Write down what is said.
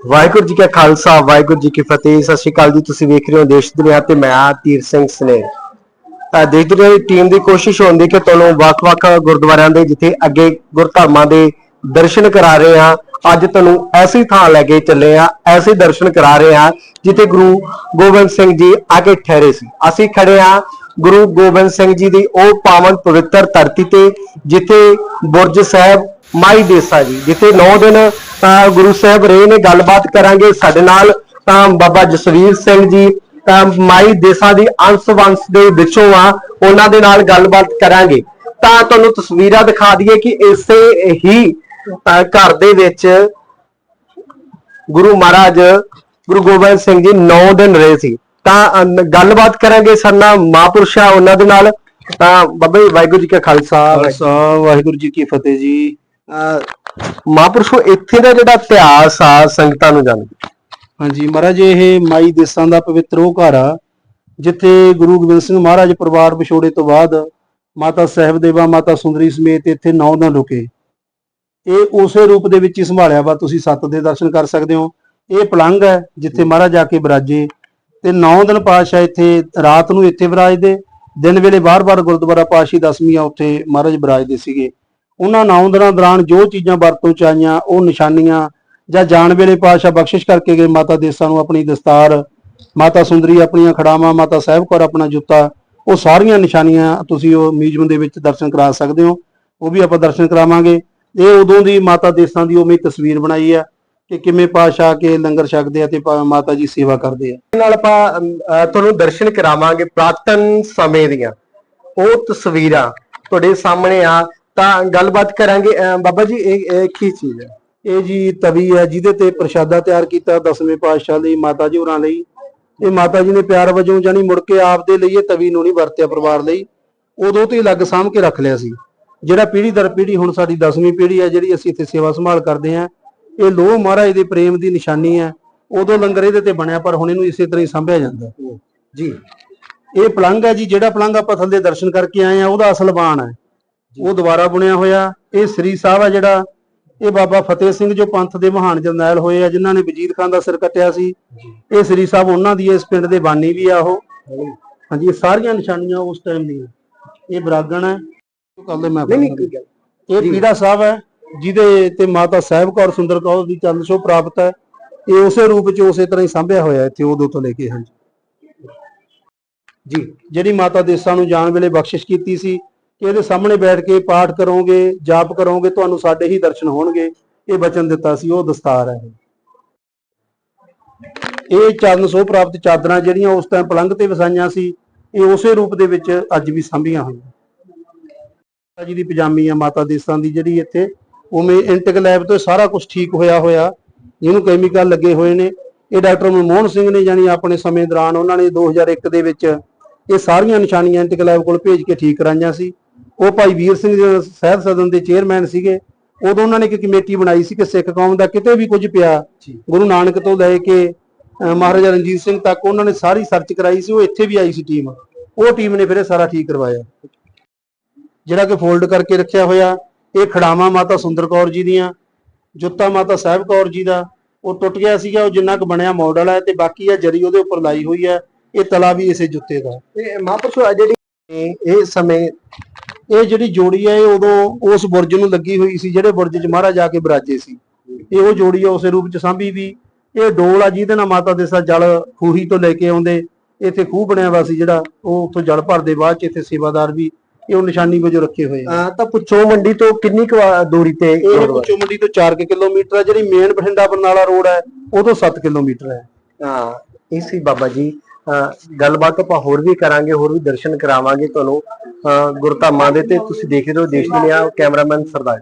ਵਾਹਿਗੁਰੂ ਜੀ ਕਾ ਖਾਲਸਾ, ਵਾਹਿਗੁਰੂ ਜੀ ਕੀ ਫਤਿਹ। ਸਤਿ ਸ਼੍ਰੀ ਅਕਾਲ ਜੀ, ਤੁਸੀਂ ਵੇਖ ਰਹੇ ਹੋ ਦੇਸ਼ ਦੁਨੀਆ ਤੇ ਮੈਂ ਆ ਤੀਰ ਸਿੰਘ ਸਨੇਹ ਤਾਂ ਦੇਸ਼ ਦੁਨੀਆ ਦੀ ਟੀਮ ਦੀ ਕੋਸ਼ਿਸ਼ ਹੁੰਦੀ ਕਿ ਤੁਹਾਨੂੰ ਵੱਖ-ਵੱਖ ਗੁਰਦੁਆਰਿਆਂ ਦੇ, ਜਿੱਥੇ ਅੱਗੇ ਗੁਰਧਾਮਾਂ ਦੇ ਦਰਸ਼ਨ ਕਰਾ ਰਹੇ ਹਾਂ, ਅੱਜ ਤੁਹਾਨੂੰ ਐਸੀ ਥਾਂ ਲੈ ਕੇ ਚੱਲੇ ਆ ਐਸੇ ਦਰਸ਼ਨ ਕਰਾ ਰਹੇ ਹਾਂ, ਜਿੱਥੇ ਗੁਰੂ ਗੋਬਿੰਦ ਸਿੰਘ ਜੀ ਆ ਕੇ ਠਹਿਰੇ ਸੀ। ਅਸੀਂ ਖੜੇ ਆ ਗੁਰੂ ਗੋਬਿੰਦ ਸਿੰਘ ਜੀ ਦੀ ਉਹ ਪਾਵਨ ਪਵਿੱਤਰ ਧਰਤੀ ਤੇ, ਜਿੱਥੇ ਬੁਰਜ ਸਾਹਿਬ ਮਾਈ ਦੇਸਾ ਜੀ, ਜਿੱਥੇ 9 ਦਿਨ ਤਾਂ ਗੁਰੂ ਸਾਹਿਬ ਰਹੇ ਨੇ, ਗੱਲਬਾਤ ਕਰਾਂਗੇ ਸਾਡੇ ਨਾਲ ਤਾਂ ਬਾਬਾ ਜਸਵੀਰ ਸਿੰਘ ਜੀ, ਤਾਂ ਮਾਈ ਦੇਸਾ ਦੀ ਅੰਸ਼ ਵੰਸ਼ ਦੇ ਵਿੱਚੋਂ ਆ, ਉਹਨਾਂ ਦੇ ਨਾਲ ਗੱਲਬਾਤ ਕਰਾਂਗੇ। ਤਾਂ ਤੁਹਾਨੂੰ ਤਸਵੀਰਾਂ ਦਿਖਾ ਦਈਏ ਕਿ ਇਸੇ ਹੀ ਘਰ ਦੇ ਵਿੱਚ ਗੁਰੂ ਮਹਾਰਾਜ, ਗੁਰੂ ਗੋਬਿੰਦ ਸਿੰਘ ਜੀ 9 ਦਿਨ ਰਹੇ ਸੀ। ਤਾਂ ਗੱਲਬਾਤ ਕਰਾਂਗੇ ਸਰਨਾ ਮਹਾਂਪੁਰਸ਼ਾ ਉਹਨਾਂ ਦੇ ਨਾਲ। ਤਾਂ ਬਾਬਾ ਜੀ, ਵਾਹਿਗੁਰੂ ਜੀ ਕਾ ਖਾਲਸਾ ਵਾਹਿਗੁਰੂ ਜੀ ਕੀ ਫਤਿਹ ਜੀ। ਮਹਾਂਪੁਰਸ਼ੋ, ਇੱਥੇ ਦਾ ਜਿਹੜਾ ਇਤਿਹਾਸ ਆ, ਸੰਗਤਾਂ ਨੂੰ ਜਾਣਦੇ। ਹਾਂਜੀ, ਮਹਾਰਾਜ, ਇਹ ਮਾਈ ਦੇਸਾਂ ਦਾ ਪਵਿੱਤਰ ਉਹ ਘਰ ਆ, ਜਿੱਥੇ ਗੁਰੂ ਗੋਬਿੰਦ ਸਿੰਘ ਮਹਾਰਾਜ ਪਰਿਵਾਰ ਵਿਛੋੜੇ ਤੋਂ ਬਾਅਦ ਮਾਤਾ ਸਾਹਿਬਦੇਵਾ, ਮਾਤਾ ਸੁੰਦਰੀ ਸਮੇਤ ਇੱਥੇ ਨੌ ਦਿਨ ਰੁਕੇ। ਇਹ ਉਸੇ ਰੂਪ ਦੇ ਵਿੱਚ ਹੀ ਸੰਭਾਲਿਆ ਵਾ, ਤੁਸੀਂ ਸੱਤ ਦੇ ਦਰਸ਼ਨ ਕਰ ਸਕਦੇ ਹੋ। ਇਹ ਪਲੰਗ ਹੈ, ਜਿੱਥੇ ਮਹਾਰਾਜ ਆ ਕੇ ਬਿਰਾਜੇ। ਤੇ ਨੌ ਦਿਨ ਪਾਤਸ਼ਾਹ ਇੱਥੇ, ਰਾਤ ਨੂੰ ਇੱਥੇ ਬਿਰਾਜਦੇ। ਦਿਨ ਵੇਲੇ ਬਾਰ-ਬਾਰ ਗੁਰਦੁਆਰਾ ਪਾਸ਼ੀ ਦਸਵੀਆਂ ਉੱਥੇ ਮਹਾਰਾਜ ਬਿਰਾਜਦੇ ਸੀਗੇ। ਉਹਨਾਂ ਨੌ ਦੌਰਾਨ ਜੋ ਚੀਜ਼ਾਂ ਵਰਤੋਂ ਚ ਆਈਆਂ, ਉਹ ਨਿਸ਼ਾਨੀਆਂ ਜਾਂ ਜਾਣ ਵੇਲੇ ਪਾਤਸ਼ਾਹ ਬਖਸ਼ਿਸ਼ ਕਰਕੇ ਗਏ ਮਾਤਾ ਦੇਸਾਂ ਨੂੰ ਆਪਣੀ ਦਸਤਾਰ, ਮਾਤਾ ਸੁੰਦਰੀ ਆਪਣੀਆਂ ਖੜਾਵਾਂ, ਮਾਤਾ ਸਾਹਿਬ ਕੌਰ ਆਪਣਾ ਜੁੱਤਾ, ਉਹ ਸਾਰੀਆਂ ਨਿਸ਼ਾਨੀਆਂ ਤੁਸੀਂ ਉਹ ਮਿਊਜ਼ੀਅਮ ਦੇ ਵਿੱਚ ਦਰਸ਼ਨ ਕਰਾ ਸਕਦੇ ਹੋ, ਉਹ ਵੀ ਆਪਾਂ ਦਰਸ਼ਨ ਕਰਾਵਾਂਗੇ। ਇਹ ਉਦੋਂ ਦੀ ਮਾਤਾ ਦੇਸਾਂ ਦੀ ਉਵੇਂ ਤਸਵੀਰ ਬਣਾਈ ਆ ਕਿ ਕਿਵੇਂ ਪਾਤਸ਼ਾਹ ਕੇ ਲੰਗਰ ਛਕਦੇ ਆ ਤੇ ਮਾਤਾ ਜੀ ਸੇਵਾ ਕਰਦੇ ਆ। ਨਾਲ ਆਪਾਂ ਤੁਹਾਨੂੰ ਦਰਸ਼ਨ ਕਰਾਵਾਂਗੇ ਪ੍ਰਾਤਨ ਸਮੇਂ ਦੀਆਂ। ਉਹ ਤਸਵੀਰਾਂ ਤੁਹਾਡੇ ਸਾਹਮਣੇ ਆ ਤਾਂ ਗੱਲਬਾਤ ਕਰਾਂਗੇ। ਬਾਬਾ ਜੀ ਇਹ ਕੀ ਚੀਜ਼ ਹੈ? ਇਹ ਜੀ ਤਵੀ ਹੈ ਜਿਹਦੇ ਤੇ ਪ੍ਰਸ਼ਾਦਾ ਤਿਆਰ ਕੀਤਾ ਦਸਵੇਂ ਪਾਤਸ਼ਾਹ ਲਈ ਮਾਤਾ ਜੀ ਹੋਰਾਂ ਲਈ। ਇਹ ਮਾਤਾ ਜੀ ਨੇ ਪਿਆਰ ਵਜੋਂ ਜਾਨੀ ਮੁੜ ਕੇ ਆਪਦੇ ਲਈ ਇਹ ਤਵੀ ਨੂੰ ਨਹੀਂ ਵਰਤਿਆ ਪਰਿਵਾਰ ਲਈ। ਉਦੋਂ ਤੋਂ ਹੀ ਅਲੱਗ ਸਾਂਭ ਕੇ ਰੱਖ ਲਿਆ ਸੀ। ਜਿਹੜਾ ਪੀੜ੍ਹੀ ਦਰ ਪੀੜ੍ਹੀ ਹੁਣ ਸਾਡੀ 10ਵੀਂ ਪੀੜ੍ਹੀ ਹੈ ਜਿਹੜੀ ਅਸੀਂ ਇੱਥੇ ਸੇਵਾ ਸੰਭਾਲ ਕਰਦੇ ਹਾਂ ਇਹ ਲੋਹ ਮਹਾਰਾਜ ਦੇ ਪ੍ਰੇਮ ਦੀ ਨਿਸ਼ਾਨੀ ਹੈ। ਉਦੋਂ ਲੰਗਰ ਇਹਦੇ ਤੇ ਬਣਿਆ ਪਰ ਹੁਣ ਇਹਨੂੰ ਇਸੇ ਤਰ੍ਹਾਂ ਹੀ ਸੰਭਿਆ ਜਾਂਦਾ। ਜੀ। ਇਹ ਪਲੰਗ ਹੈ ਜੀ ਜਿਹੜਾ ਪਲੰਗ ਆਪਾਂ ਥੱਲੇ ਦਰਸ਼ਨ ਕਰਕੇ ਆਏ ਆ ਉਹਦਾ ਅਸਲ ਬਾਣ ਹੈ। ਉਹ ਦੁਬਾਰਾ ਬੁਣਿਆ ਹੋਇਆ। ਇਹ ਸ੍ਰੀ ਸਾਹਿਬ ਆ ਜਿਹੜਾ ਇਹ ਬਾਬਾ ਫਤਿਹ ਸਿੰਘ ਜੋ ਪੰਥ ਦੇ ਮਹਾਨ ਜਰਨੈਲ ਹੋਏ ਆ ਜਿਨ੍ਹਾਂ ਨੇ ਵਜੀਦ ਖਾਨ ਦਾ ਸਿਰ ਕੱਟਿਆ ਸੀ। ਇਹ ਸ੍ਰੀ ਸਾਹਿਬ ਉਹਨਾਂ ਦੀ ਇਸ ਪਿੰਡ ਦੇ ਬਾਨੀ ਵੀ ਆ ਉਹ। ਹਾਂਜੀ ਇਹ ਸਾਰੀਆਂ ਨਿਸ਼ਾਨੀਆਂ ਉਸ ਟਾਈਮ ਦੀਆਂ। ਇਹ ਬਰਾਗਣ ਹੈ। ਕੱਲ ਦੇ ਮੈਂ ਇਹ ਪੀੜਾ ਸਾਹਿਬ ਹੈ ਜਿਹਦੇ ਤੇ ਮਾਤਾ ਸਾਹਿਬ ਕੌਰ ਸੁੰਦਰ ਕੌਰ ਦੀ ਚਰਨ ਛੋਹ ਪ੍ਰਾਪਤ ਹੈ। ਇਹ ਉਸੇ ਰੂਪ ਚ ਉਸੇ ਤਰ੍ਹਾਂ ਹੀ ਸੰਭਿਆ ਹੋਇਆ ਇੱਥੇ ਉਦੋਂ ਤੋਂ ਲੈ ਕੇ ਹਾਂਜੀ। ਜੀ। ਜਿਹੜੀ ਮਾਤਾ ਦੇਸਾਂ ਨੂੰ ਜਾਣ ਵੇਲੇ ਬਖਸ਼ਿਸ਼ ਕੀਤੀ ਸੀ ਕਿ ਇਹਦੇ ਸਾਹਮਣੇ ਬੈਠ ਕੇ ਪਾਠ ਕਰੋਗੇ, ਜਾਪ ਕਰੋਗੇ, ਤੁਹਾਨੂੰ ਸਾਡੇ ਹੀ ਦਰਸ਼ਨ ਹੋਣਗੇ। ਇਹ ਬਚਨ ਦਿੱਤਾ ਸੀ, ਉਹ ਦਸਤਾਰ ਹੈ ਇਹ। ਚਰਨ ਸੋ ਪ੍ਰਾਪਤ ਚਾਦਰਾਂ ਜਿਹੜੀਆਂ ਉਸ ਟਾਈਮ ਪਲੰਘ ਤੇ ਵਸਾਈਆਂ ਸੀ, ਇਹ ਉਸੇ ਰੂਪ ਦੇ ਵਿੱਚ ਅੱਜ ਵੀ ਸਾਂਭੀਆਂ ਹੋਈਆਂ। ਮਾਤਾ ਜੀ ਦੀ ਪਜਾਮੀ ਆ, ਮਾਤਾ ਦੇਸਾਂ ਦੀ ਜਿਹੜੀ ਇੱਥੇ, ਉਵੇਂ ਇੰਟਕ ਲੈਬ ਤੋਂ ਸਾਰਾ ਕੁਝ ਠੀਕ ਹੋਇਆ ਹੋਇਆ, ਜਿਹਨੂੰ ਕੈਮੀਕਲ ਲੱਗੇ ਹੋਏ ਨੇ। ਇਹ ਡਾਕਟਰ ਮਨਮੋਹਨ ਸਿੰਘ ਨੇ ਜਾਨੀ ਆਪਣੇ ਸਮੇਂ ਦੌਰਾਨ ਉਹਨਾਂ ਨੇ 2001 ਦੇ ਵਿੱਚ ਇਹ ਸਾਰੀਆਂ ਨਿਸ਼ਾਨੀਆਂ ਇੰਟਕ ਲੈਬ ਕੋਲ ਭੇਜ ਕੇ ਠੀਕ ਕਰਾਈਆਂ ਸੀ। ਉਹ ਭਾਈ ਵੀਰ ਸਿੰਘ ਜੀ ਸਾਹਿਬ ਸਦਨ ਦੇ ਚੇਅਰਮੈਨ ਸੀਗੇ। ਉਦੋਂ ਉਹਨਾਂ ਨੇ ਇੱਕ ਕਮੇਟੀ ਬਣਾਈ ਸੀ ਕਿ ਸਿੱਖ ਕੌਮ ਦਾ ਕਿਤੇ ਵੀ ਕੁਝ ਪਿਆ ਗੁਰੂ ਨਾਨਕ ਤੋਂ ਲੈ ਕੇ ਮਹਾਰਾਜਾ ਰਣਜੀਤ ਸਿੰਘ ਤੱਕ ਉਹਨਾਂ ਨੇ ਸਾਰੀ ਸਰਚ ਕਰਾਈ ਸੀ ਉਹ ਇੱਥੇ ਵੀ ਆਈ ਸੀ ਟੀਮ ਉਹ ਟੀਮ ਨੇ ਫਿਰ ਇਹ ਸਾਰਾ ਠੀਕ ਕਰਵਾਇਆ। ਜਿਹੜਾ ਕਿ ਫੋਲਡ ਕਰਕੇ ਰੱਖਿਆ ਹੋਇਆ ਇਹ ਖੜਾਵਾਂ ਮਾਤਾ ਸੁੰਦਰ ਕੌਰ ਜੀ ਦੀਆਂ ਜੁੱਤਾ ਮਾਤਾ ਸਾਹਿਬ ਕੌਰ ਜੀ ਦਾ ਉਹ ਟੁੱਟ ਗਿਆ ਸੀਗਾ ਉਹ ਜਿੰਨਾ ਕੁ ਬਣਿਆ ਮਾਡਲ ਹੈ ਤੇ ਬਾਕੀ ਆ ਜਰੀ ਉਹਦੇ ਉੱਪਰ ਲਾਈ ਹੋਈ ਹੈ ਇਹ ਤਲਾ ਵੀ ਇਸੇ ਜੁੱਤੇ ਦਾ। ਇਹ ਮਹਾਂਪੁਰਸ਼ੋ ਜਿਹੜੀ ਇਹ ਸਮੇਂ ਇਹ ਜਿਹੜੀ ਜੋੜੀ ਹੈ ਇਹ ਉਦੋਂ ਉਸ ਬੁਰਜ ਨੂੰ ਲੱਗੀ ਹੋਈ ਸੀ ਜਿਹੜੇ ਬੁਰਜ 'ਚ ਮਹਾਰਾਜ ਜਾ ਕੇ ਬਿਰਾਜੇ ਸੀ। ਇਹ ਉਹ ਜੋੜੀ ਆ ਉਸੇ ਰੂਪ 'ਚ ਸਾਂਭੀ ਵੀ। ਇਹ ਡੋਲ ਆ ਜਿਹਦੇ ਨਾਲ ਮਾਤਾ ਦੇ ਸਾ ਜਲ ਖੂਹੀ ਤੋਂ ਲੈ ਕੇ ਆਉਂਦੇ। ਇੱਥੇ ਖੂਹ ਬਣਿਆ ਵਾ ਸੀ ਜਿਹੜਾ ਉਹ ਉੱਥੋਂ ਜਲ ਭਰਦੇ ਬਾਅਦ 'ਚ ਇੱਥੇ ਸੇਵਾਦਾਰ ਵੀ ਇਹ ਉਹ ਨਿਸ਼ਾਨੀ ਵਜੋਂ ਰੱਖੇ ਹੋਏ ਆ। ਤਾਂ ਪੁੱਛੋ ਮੰਡੀ ਤੋਂ ਕਿੰਨੀ ਕੁ ਦੂਰੀ ਤੇ ਇਹ? ਪੁੱਛੋ ਮੰਡੀ ਤੋਂ 4 ਕਿਲੋਮੀਟਰ ਹੈ ਜਿਹੜੀ ਮੇਨ ਬਠਿੰਡਾ ਬਰਨਾਲਾ ਰੋਡ ਹੈ ਉਹ ਤੋਂ 7 ਕਿਲੋਮੀਟਰ ਹੈ। ਹਾਂ ਇਹ ਸੀ ਬਾਬਾ ਜੀ। ਗੱਲਬਾਤ ਆਪਾਂ ਹੋਰ ਵੀ ਕਰਾਂਗੇ ਹੋਰ ਵੀ ਦਰਸ਼ਨ ਕਰਾਵਾਂਗੇ ਤੁਹਾਨੂੰ। ਅਹ, ਗੁਰਧਾਮਾਂ ਦੇ ਤੇ ਤੁਸੀਂ ਦੇਖ ਰਹੇ ਹੋ ਦੇਸ਼ ਦੁਨੀਆ ਕੈਮਰਾਮੈਨ ਸਰਦਾਰ